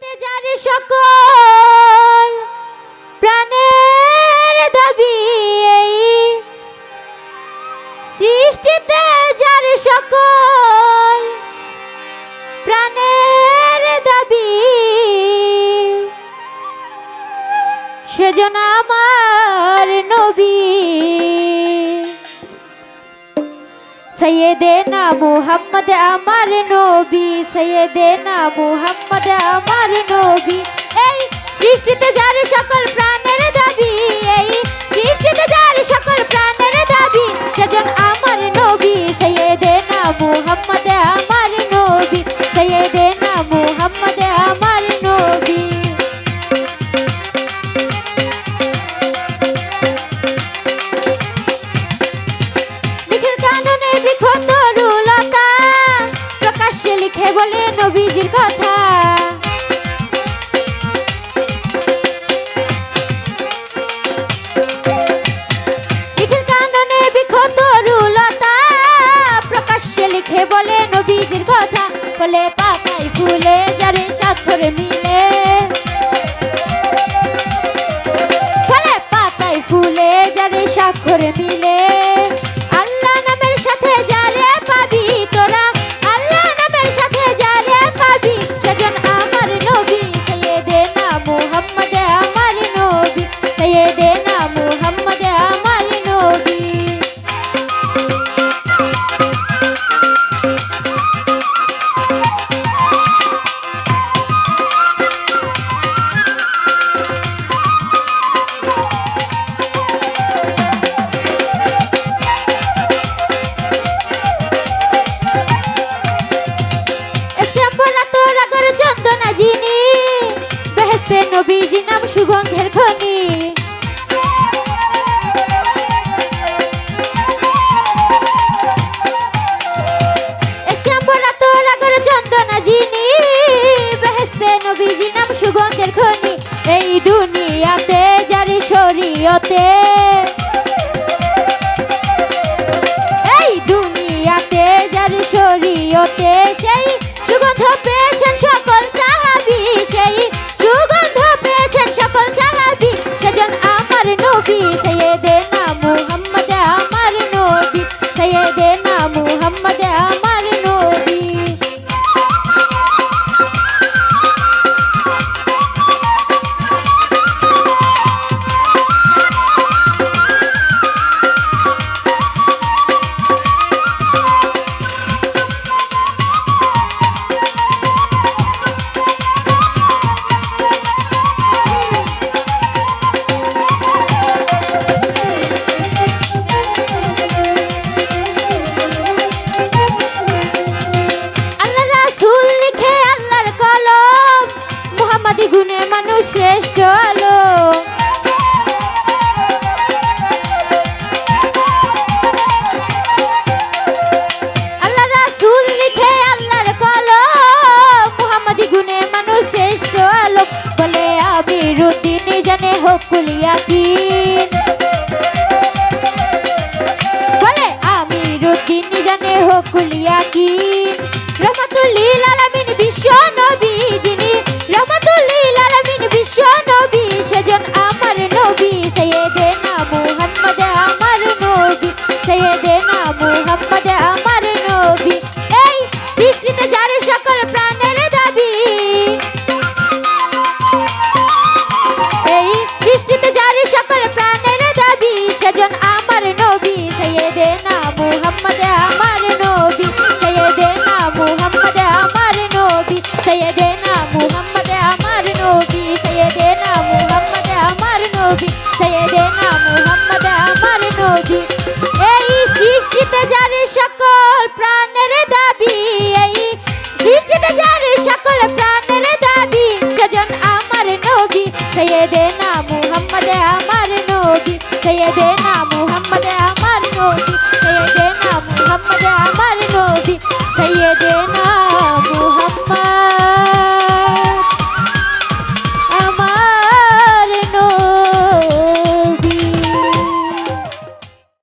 সৃষ্টিতে যার সকল প্রাণের দাবি এই। সৃষ্টিতে যার সকল প্রাণের দাবি। সেজন আমার নবী সৈয়দেনা মুহাম্মদ, আমার নবী। সৈয়দেনা মুহাম্মদ আমার নবী। এই সৃষ্টিতে যার সকল পাতাই ফুলে যারে স্বাক্ষর মিলে। ফলে পাতায় ফুলে যারে স্বাক্ষর মিলে। Chile. লোক বলে আমি রুদিনী জানে হোক কুলিয়া কি? বলে আমি রুদিনী জানে হোক কুলিয়া কি? রহমাতুল লিল বিশ্ব নবী Sophie, stay